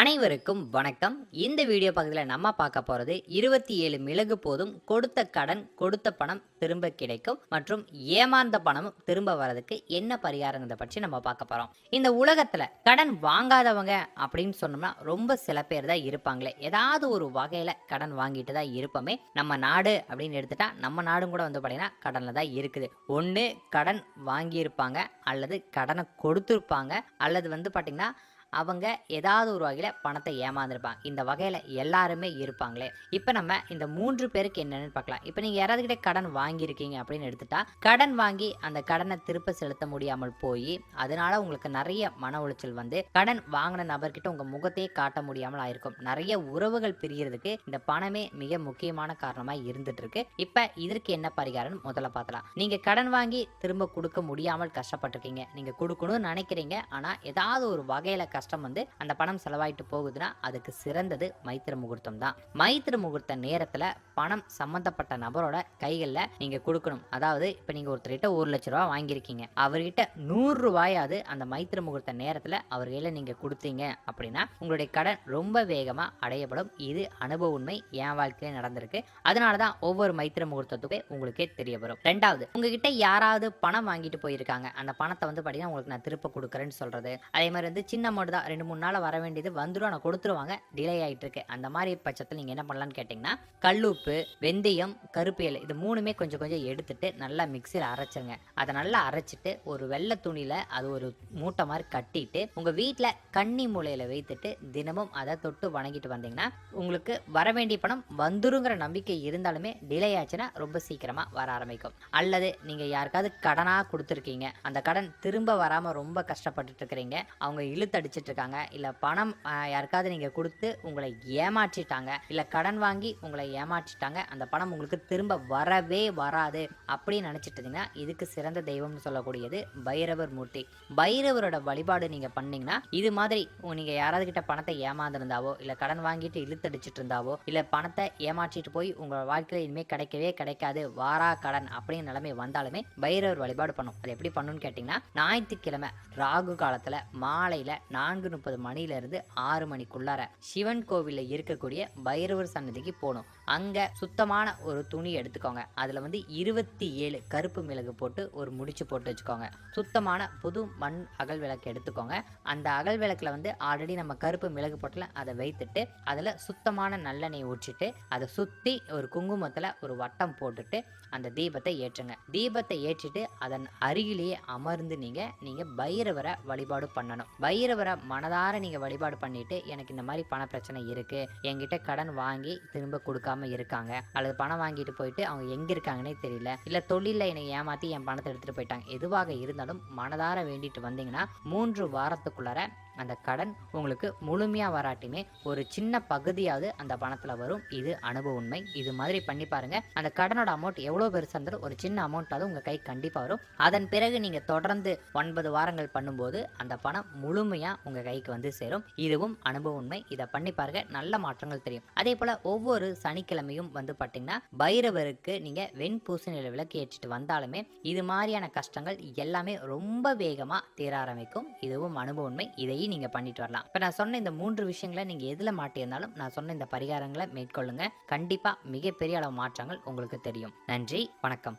அனைவருக்கும் வணக்கம். இந்த வீடியோ பகுதியில் நம்ம பார்க்க போகிறது இருபத்தி ஏழு மிளகு போதும் கொடுத்த கடன் கொடுத்த பணம் திரும்ப கிடைக்கும் மற்றும் ஏமாந்த பணமும் திரும்ப வரதுக்கு என்ன பரிகாரங்கிறத பற்றி நம்ம பார்க்க போகிறோம் இந்த உலகத்தில் கடன் வாங்காதவங்க அப்படின்னு சொன்னோம்னா ரொம்ப சில பேர் தான் இருப்பாங்களே. ஏதாவது ஒரு வகையில் கடன் வாங்கிட்டு தான் இருப்போமே. நம்ம நாடு அப்படின்னு எடுத்துட்டா நம்ம நாடும் கூட வந்து பார்த்தீங்கன்னா கடனில் தான் இருக்குது. ஒன்று கடன் வாங்கியிருப்பாங்க அல்லது கடனை கொடுத்துருப்பாங்க. அல்லது வந்து பார்த்திங்கன்னா அவங்க ஏதாவது ஒரு வகையில் பணத்தை ஏமாந்துருப்பாங்க. இந்த வகையில் எல்லாருமே இருப்பாங்களே. இப்போ நம்ம இந்த மூன்று பேருக்கு என்னென்னு பார்க்கலாம். இப்போ நீங்கள் யாராவது கிட்ட கடன் வாங்கியிருக்கீங்க அப்படின்னு எடுத்துட்டா கடன் வாங்கி அந்த கடனை திருப்ப செலுத்த முடியாமல் போய் அதனால உங்களுக்கு நிறைய மன உளைச்சல் வந்து கடன் வாங்கின நபர்கிட்ட உங்கள் முகத்தையே காட்ட முடியாமல் ஆயிருக்கும். நிறைய உறவுகள் பிரியறதுக்கு இந்த பணமே மிக முக்கியமான காரணமாக இருந்துட்டு இருக்கு இப்போ இதற்கு என்ன பரிகாரம் முதல்ல பார்த்தலாம் நீங்கள் கடன் வாங்கி திரும்ப கொடுக்க முடியாமல் கஷ்டப்பட்டிருக்கீங்க. நீங்கள் கொடுக்கணும்னு நினைக்கிறீங்க. ஆனால் ஏதாவது ஒரு வகையில் கஷ்டம் வந்து அந்த பணம் செலவாயிட்டு போகுதுன்னா அதுக்கு சிறந்தது மைத்திர முகூர்த்தம் தான். மைத்திர முகூர்த்த நேரத்தில் பணம் சம்மந்தப்பட்ட நபரோட கைகளில் நீங்கள் கொடுக்கணும். அதாவது இப்போ நீங்கள் ஒருத்தர்கிட்ட ஒரு லட்ச ரூபா வாங்கியிருக்கீங்க. அவர்கிட்ட நூறு ரூபாயாவது அந்த மைத்திர முகூர்த்த நேரத்தில் அவர் கையில் நீங்கள் கொடுத்தீங்க அப்படின்னா உங்களுடைய கடன் ரொம்ப வேகமாக அடையப்படும். இது அனுபவ உண்மை என் வாழ்க்கையில நடந்திருக்கு. அதனால தான் ஒவ்வொரு மைத்திர முகூர்த்தத்துக்கு உங்களுக்கே தெரிய வரும் ரெண்டாவது உங்ககிட்ட யாராவது பணம் வாங்கிட்டு போயிருக்காங்க. அந்த பணத்தை வந்து பார்த்தீங்கன்னா உங்களுக்கு நான் திருப்ப கொடுக்குறேன்னு சொல்றது. அதே மாதிரி வந்து சின்ன அமௌண்ட் தான். ரெண்டு மூணு நாள் வர வேண்டியது வந்துடும் ஆனால் கொடுத்துருவாங்க. டிலே ஆகிட்டு இருக்கு அந்த மாதிரி பட்சத்தில் நீங்கள் என்ன பண்ணலான்னு கேட்டிங்கன்னா கல்லுப்பு வெந்தயம் கருப்பேல் இது மூணுமே கொஞ்சம் கொஞ்சம் எடுத்துட்டு நல்லா மிக்சியில் அரைச்சிருங்க. அதை நல்லா அரைச்சிட்டு ஒரு வெள்ளை துணியில் அது ஒரு மூட்டை மாதிரி கட்டிட்டு உங்கள் வீட்டில் கன்னி மூலையில் வைத்துட்டு தினமும் அதை தொட்டு வணங்கிட்டு வந்தீங்கன்னா உங்களுக்கு வர வேண்டிய பணம் வந்துருங்கிற நம்பிக்கை இருந்தாலுமே டிலே ஆச்சுன்னா ரொம்ப சீக்கிரமாக வர ஆரம்பிக்கும். அல்லது நீங்கள் யாருக்காவது கடனாக கொடுத்துருக்கீங்க. அந்த கடன் திரும்ப வராமல் ரொம்ப கஷ்டப்பட்டுட்டு இருக்கிறீங்க. அவங்க இழுத்தடிச்சு இருக்காங்க இல்லை பணம் யாருக்காவது நீங்கள் கொடுத்து உங்களை ஏமாற்றிட்டாங்க இல்லை கடன் வாங்கி உங்களை ஏமாற்றிட்டாங்க அந்த பணம் உங்களுக்கு திரும்ப வரவே வராது அப்படின்னு நினச்சிட்டு இருந்தீங்கன்னா இதுக்கு சிறந்த தெய்வம்னு சொல்லக்கூடியது பைரவர் மூர்த்தி. பைரவரோட வழிபாடு நீங்கள் பண்ணீங்கன்னா இது மாதிரி நீங்கள் யாராவது கிட்ட பணத்தை ஏமாந்துருந்தாவோ இல்லை கடன் வாங்கிட்டு இழுத்தடிச்சிட்டு இருந்தாவோ இல்லை பணத்தை ஏமாற்றிட்டு போய் உங்கள் வாழ்க்கையில் இனிமேல் கிடைக்கவே கிடைக்காது வாரா கடன் அப்படின்னு நிலைமை வந்தாலுமே பைரவர் வழிபாடு பண்ணும். அது எப்படி பண்ணுன்னு கேட்டிங்கன்னா ஞாயிற்றுக்கிழமை ராகு காலத்தில் மாலையில் நான்கு முப்பது மணியிலிருந்து ஆறு மணிக்குள்ளார சிவன் கோவிலில் இருக்கக்கூடிய பைரவர் சன்னதிக்கு போகணும். அங்கே சுத்தமான ஒரு துணி எடுத்துக்கோங்க. அதில் வந்து இருபத்தி ஏழு கருப்பு மிளகு போட்டு ஒரு முடிச்சு போட்டு வச்சுக்கோங்க. சுத்தமான புது மண் அகல் விளக்கு எடுத்துக்கோங்க. அந்த அகல் விளக்கில் வந்து ஆல்ரெடி நம்ம கருப்பு மிளகு போட்டில் அதை வைத்துட்டு அதில் சுத்தமான நல்லெண்ணெய் ஊற்றிட்டு அதை சுற்றி ஒரு குங்குமத்தில் ஒரு வட்டம் போட்டுட்டு அந்த தீபத்தை ஏற்றுங்க. தீபத்தை ஏற்றிட்டு அதன் அருகிலேயே அமர்ந்து நீங்கள் நீங்கள் பைரவரை வழிபாடு பண்ணணும். பைரவரை மனதார நீங்கள் வழிபாடு பண்ணிட்டு எனக்கு இந்த மாதிரி பண பிரச்சனை இருக்குது என்கிட்ட கடன் வாங்கி திரும்ப கொடுக்காம இருக்காங்க. அல்லது பணம் வாங்கிட்டு போயிட்டு அவங்க எங்கே இருக்காங்கன்னே தெரியல. இல்லை தொழிலில் என்னை ஏமாற்றி என் பணத்தை எடுத்துகிட்டு போயிட்டாங்க. எதுவாக இருந்தாலும் மனதார வேண்டிட்டு வந்தீங்கன்னா மூன்று வாரத்துக்குள்ளார அந்த கடன் உங்களுக்கு முழுமையாக வராட்டியுமே ஒரு சின்ன பகுதியாவது அந்த பணத்தில் வரும். இது அனுபவ உண்மை. இது மாதிரி பண்ணி பாருங்கள் அந்த கடனோட அமௌண்ட் எவ்வளோ பெருசாக இருந்தாலும் ஒரு சின்ன அமௌண்ட்டாவது உங்கள் கை கண்டிப்பாக வரும். அதன் பிறகு நீங்கள் தொடர்ந்து ஒன்பது வாரங்கள் பண்ணும்போது அந்த பணம் முழுமையாக உங்கள் கைக்கு வந்து சேரும். இதுவும் அனுபவ உண்மை. இதை பண்ணி பாருங்க. நல்ல மாற்றங்கள் தெரியும். அதே போல் ஒவ்வொரு சனிக்கிழமையும் வந்து பார்த்தீங்கன்னா பைரவருக்கு நீங்கள் வெண்பூசணியில் விளக்கு ஏற்றிட்டு வந்தாலுமே இது மாதிரியான கஷ்டங்கள் எல்லாமே ரொம்ப வேகமாக தீர ஆரம்பிக்கும். இதுவும் அனுபவ உண்மை. இதையும் நீங்கள் பண்ணிட்டு வரலாம். இப்போ நான் சொன்ன இந்த மூன்று விஷயங்களை நீங்கள் எதில் மாட்டியிருந்தாலும் நான் சொன்ன இந்த பரிகாரங்களை மேற்கொள்ளுங்க. கண்டிப்பாக மிகப்பெரிய அளவு மாற்றங்கள் உங்களுக்கு தெரியும். நன்றி வணக்கம்.